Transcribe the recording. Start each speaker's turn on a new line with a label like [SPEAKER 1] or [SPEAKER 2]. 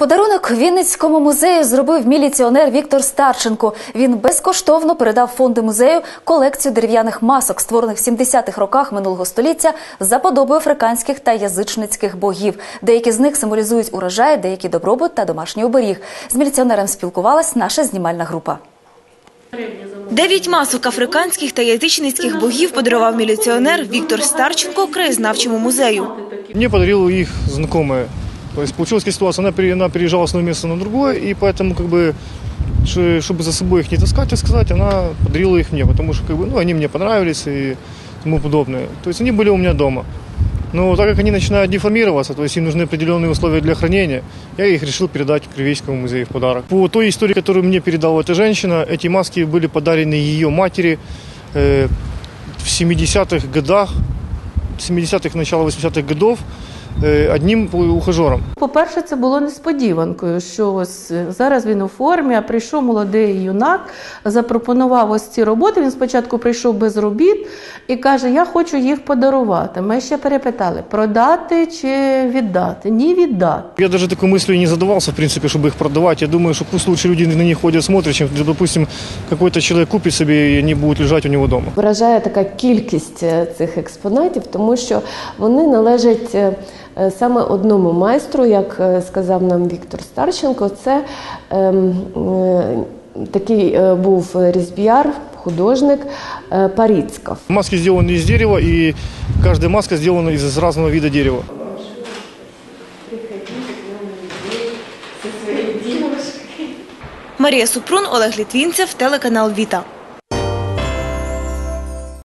[SPEAKER 1] Подарунок Вінницькому музею зробив міліціонер Віктор Старченко. Він безкоштовно передав фонди музею колекцію дерев'яних масок, створених в 70-х роках минулого століття за подобою африканських та язичницьких богів. Деякі з них символізують урожай, деякі добробут та домашній оберіг. З міліціонером спілкувалась наша знімальна група.
[SPEAKER 2] Дев'ять масок африканських та язичницьких богів подарував міліціонер Віктор Старченко краєзнавчому музею.
[SPEAKER 3] Мне подарила их знакомая. То есть получилась такая ситуация, она, она переезжала с одного места на другое, и поэтому, как бы, чтобы за собой их не таскать, так сказать, она подарила их мне, потому что, как бы, ну, они мне понравились и тому подобное. То есть они были у меня дома. Но так как они начинают деформироваться, то есть им нужны определенные условия для хранения, я их решил передать Кривейскому музею в подарок. По той истории, которую мне передала эта женщина, эти маски были подарены ее матери э, в 70-х годах, 70-х, начало 80-х годов э, одним ухажером.
[SPEAKER 4] По-перше, це було несподіванкою, що ось е, зараз він у формі, а прийшов молодий юнак, запропонував ось ці роботи. Він спочатку прийшов без робіт і каже: Я хочу їх подарувати. Ми ще перепитали, продати чи віддати? Ні, віддати.
[SPEAKER 3] Я даже такой мыслью не задавался, в принципе, чтобы их продавать. Я думаю, что пусть лучше люди на них ходят, смотрят, чем, допустим, какой-то человек купит себе и они будут лежать у него дома.
[SPEAKER 5] Вражає така кількість е, цих експонатів, тому що вони належать е, е, саме одному майстру, як е, сказав нам Віктор Старченко. Це ем, е, такий е, був різб'яр, художник е, Паріцьков.
[SPEAKER 3] Маски сделаны из дерева, и каждая маска сделана из разного вида дерева.
[SPEAKER 2] Марія Супрун, Олег Літвінцев, телеканал Віта.